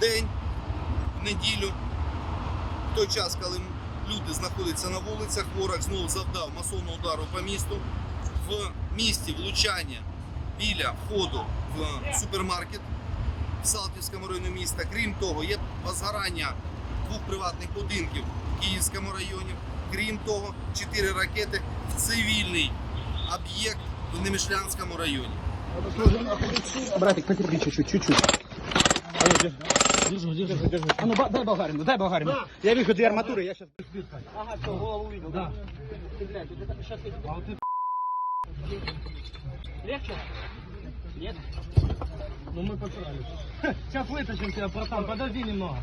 день, в неділю, в той час, коли люди знаходяться на вулицях, ворог знову завдав масовного удару по місту. В місті влучання біля входу в супермаркет в Салтівському районі міста. Крім того, є возгорання двох приватних будинків в Київському районі. Крім того, чотири ракети в цивільний об'єкт в Немишлянському районі. Братик, потерпи чуть-чуть, чуть-чуть. А ну, держи. Держи, держи, держи. А ну, ба- дай болгарину, дай болгарину. Я вижу две арматуры, я сейчас... Ага, все, голову увидел, да. Блядь, вот это сейчас... А вот это... Легче? Нет? Ну мы постарались. Сейчас вытащим тебя, братан, подожди немного.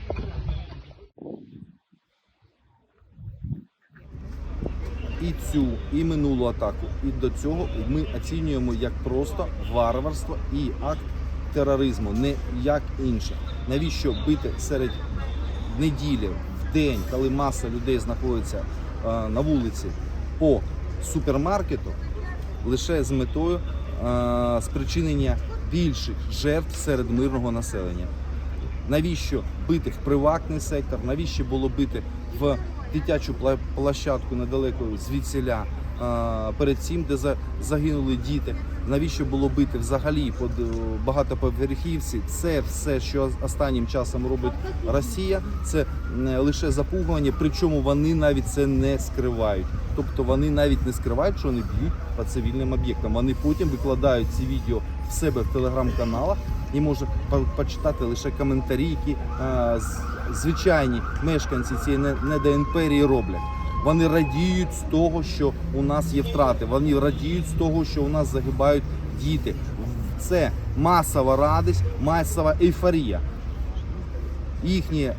і цю, і минулу атаку, і до цього ми оцінюємо як просто варварство і акт тероризму, не як інше. Навіщо бити серед неділі в день, коли маса людей знаходиться е, на вулиці по супермаркету, лише з метою е, спричинення більших жертв серед мирного населення. Навіщо бити в приватний сектор? Навіщо було бити в дитячу площадку недалеко звідсіля перед цим, де за- загинули діти? Навіщо було бити взагалі по багатоповерхівці? Це все, що останнім часом робить Росія, це лише запугування. Причому вони навіть це не скривають. Тобто вони навіть не скривають, що вони б'ють по цивільним об'єктам. Вони потім викладають ці відео в себе в телеграм-каналах і може по- почитати лише коментарі, які е, звичайні мешканці цієї не- недоімперії роблять. Вони радіють з того, що у нас є втрати. Вони радіють з того, що у нас загибають діти. Це масова радість, масова ейфорія. Їхні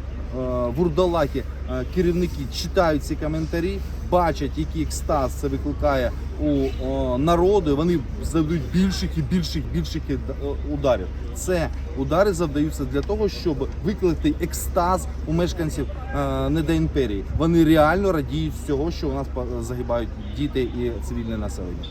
вурдалаки, е, керівники читають ці коментарі, бачать, який екстаз це викликає у народу. і Вони завдають більших і більших більших е, ударів. Це удари завдаються для того, щоб викликати екстаз у мешканців е, недоімперії. Вони реально радіють з цього, що у нас загибають діти і цивільне населення.